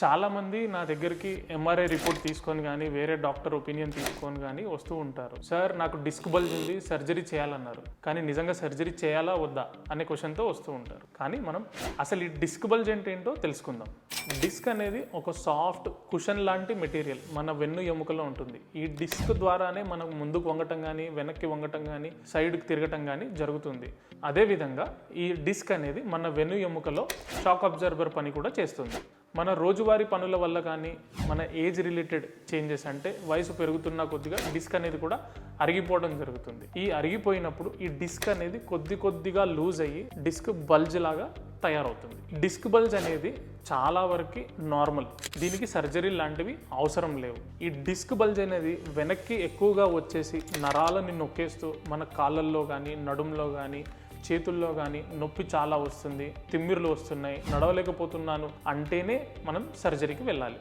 చాలామంది నా దగ్గరికి ఎంఆర్ఐ రిపోర్ట్ తీసుకొని కానీ వేరే డాక్టర్ ఒపీనియన్ తీసుకొని కానీ వస్తూ ఉంటారు. సార్ నాకు డిస్క్ బల్జ్ ఉంది సర్జరీ చేయాలన్నారు. కానీ నిజంగా సర్జరీ చేయాలా వద్దా? అనే క్వశ్చన్తో వస్తూ ఉంటారు. కానీ మనం అసలు ఈ డిస్క్ బల్జ్ అంటే ఏంటో తెలుసుకుందాం. డిస్క్ అనేది ఒక సాఫ్ట్ కుషన్ లాంటి మెటీరియల్ మన వెన్ను ఎముకలో ఉంటుంది. ఈ డిస్క్ ద్వారానే మనం ముందుకు వంగటం కానీ వెనక్కి వంగటం కానీ సైడ్కి తిరగటం కానీ జరుగుతుంది. అదేవిధంగా ఈ డిస్క్ అనేది మన వెన్ను ఎముకలో షాక్ అబ్జర్బర్ పని కూడా చేస్తుంది. మన రోజువారీ పనుల వల్ల కానీ మన ఏజ్ రిలేటెడ్ చేంజెస్ అంటే వయసు పెరుగుతున్న కొద్దిగా డిస్క్ అనేది కూడా అరిగిపోవడం జరుగుతుంది. ఈ అరిగిపోయినప్పుడు ఈ డిస్క్ అనేది కొద్ది కొద్దిగా లూజ్ అయ్యి డిస్క్ బల్జ్ లాగా తయారవుతుంది. డిస్క్ బల్జ్ అనేది చాలా వరకు నార్మల్. దీనికి సర్జరీ లాంటివి అవసరం లేవు. ఈ డిస్క్ బల్జ్ అనేది వెనక్కి ఎక్కువగా వచ్చేసి నరాలని నొక్కేస్తూ మన కాళ్ళల్లో కానీ నడుంలో కానీ చేతుల్లో కానీ నొప్పి చాలా వస్తుంది తిమ్మిర్లు వస్తున్నాయి నడవలేకపోతున్నాను అంటేనే మనం సర్జరీకి వెళ్ళాలి.